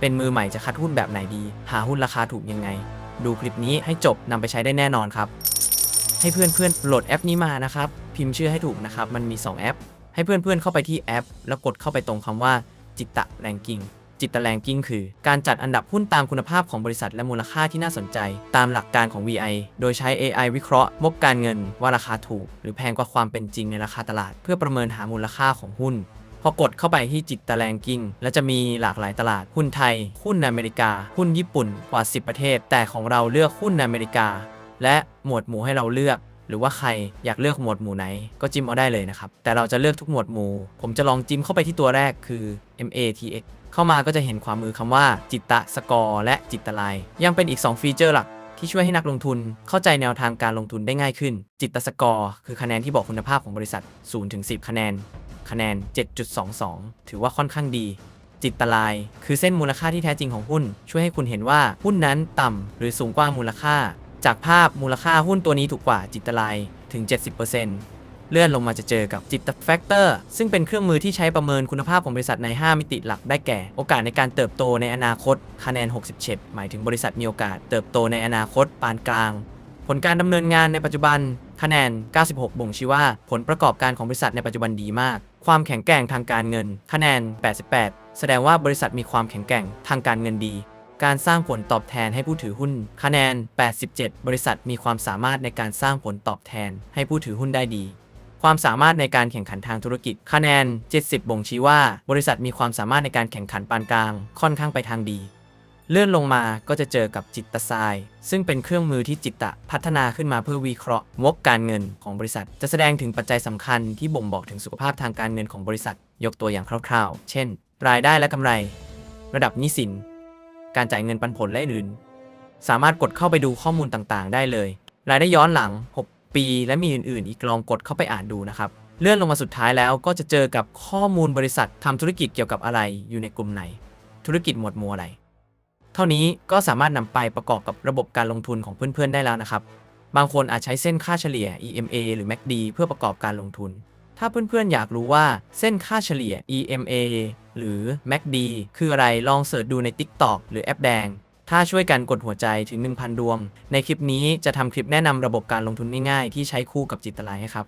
เป็นมือใหม่จะคัดหุ้นแบบไหนดี หาหุ้นราคาถูกยังไง ดูคลิปนี้ให้จบนำไปใช้ได้แน่นอนครับ ให้เพื่อนๆโหลดแอปนี้มานะครับ พิมพ์ชื่อให้ถูกนะครับ มันมี 2 แอป ให้เพื่อนๆเข้าไปที่แอป แล้วกดเข้าไปตรงคำว่า จิตตะแรงกิ้งจิตตะแรงกิ้งคือ การจัดอันดับหุ้นตามคุณภาพของบริษัทและมูลค่าที่น่าสนใจ ตามหลักการของ VI โดยใช้ AI วิเคราะห์งบการเงินว่าราคาถูก หรือแพงกว่าความเป็นจริงในราคาตลาด เพื่อประเมินหามูลค่าของหุ้น พอกดเข้าไปที่จิตตะแรงกิ้ง แล้วจะมีหลากหลายตลาด หุ้นไทย หุ้นอเมริกา หุ้นญี่ปุ่นกว่า 10 ประเทศ แต่ของเราเลือกหุ้นอเมริกา และหมวดหมู่ให้เราเลือก หรือว่าใครอยากเลือกหมวดหมู่ไหน ก็จิ้มเอาได้เลยนะครับ แต่เราจะเลือกทุกหมวดหมู่ ผมจะลองจิ้มเข้าไปที่ตัวแรกคือ MATX เข้ามาก็จะเห็นความมือคำว่า จิตตะสกอร์และจิตตะไลน์ยังเป็นอีก 2 ฟีเจอร์หลักที่ช่วยให้นักลงทุนเข้าใจแนวทางการลงทุนได้ง่ายขึ้น จิตตสกอร์ คือคะแนนที่บอกคุณภาพของบริษัท0ถึง10 คะแนน คะแนน 7.22 ถือว่าค่อนข้างดี จิตตลาย คือเส้นมูลค่าที่แท้จริงของหุ้น ช่วยให้คุณเห็นว่าหุ้นนั้นต่ำหรือสูงกว่ามูลค่า จากภาพมูลค่าหุ้นตัวนี้ถูกกว่าจิตตลายถึง 70%เลื่อนลงมาจะเจอกับจิตแฟกเตอร์ซึ่งเป็นเครื่องมือที่ใช้ประเมินคุณภาพของบริษัทใน 5 มิติหลักได้แก่ โอกาสในการเติบโตในอนาคต คะแนน 67 หมายถึงบริษัทมีโอกาส เติบโตในอนาคตปานกลาง ผลการดำเนินงานในปัจจุบัน คะแนน 96 บ่งชี้ว่า ผลประกอบการของบริษัทในปัจจุบันดีมาก ความแข็งแกร่งทางการเงิน คะแนน 88 แสดงว่าบริษัทมีความแข็งแกร่งทางการเงินดี การสร้างผลตอบแทนให้ผู้ถือหุ้น คะแนน 87 บริษัทมีความสามารถในการสร้างผลตอบแทนให้ผู้ถือหุ้นได้ดี ความสามารถในการแข่งขันทางธุรกิจ คะแนน 70 บ่งชี้ว่า บริษัทมีความสามารถในการแข่งขันปานกลาง ค่อนข้างไปทางดี เลื่อนลงมาก็จะเจอกับจิตตทราย ซึ่งเป็นเครื่องมือที่จิตตะพัฒนาขึ้นมาเพื่อวิเคราะห์งบการเงินของบริษัท จะแสดงถึงปัจจัยสำคัญที่บ่งบอกถึงสุขภาพทางการเงินของบริษัท ยกตัวอย่างคร่าวๆ เช่น รายได้และกำไร ระดับหนี้สิน การจ่ายเงินปันผลและอื่น สามารถกดเข้าไปดูข้อมูลต่างๆ ได้เลย รายได้ย้อนหลัง 6 ปีและมีอื่นๆ อีกลองกดเข้าไปอ่านดูนะครับเลื่อนลงมาสุดท้ายแล้วก็จะเจอกับข้อมูลบริษัททำธุรกิจเกี่ยวกับอะไรอยู่ในกลุ่มไหน ธุรกิจหมวดหมู่อะไร ท่านี้ก็สามารถนำไปประกอบกับระบบการลงทุนของเพื่อนๆได้แล้วนะครับ บางคนอาจใช้เส้นค่าเฉลี่ย EMA หรือ MACD เพื่อประกอบการลงทุน ถ้าเพื่อนๆอยากรู้ว่าเส้นค่าเฉลี่ย EMA หรือ MACD คืออะไรลองเสิร์ชดูใน TikTok หรือแอปแดง ถ้าช่วยกันกดหัวใจถึง 1,000 ดวง ในคลิปนี้จะทำคลิปแนะนำระบบการลงทุนง่ายๆที่ใช้คู่กับจิตตลายให้ครับ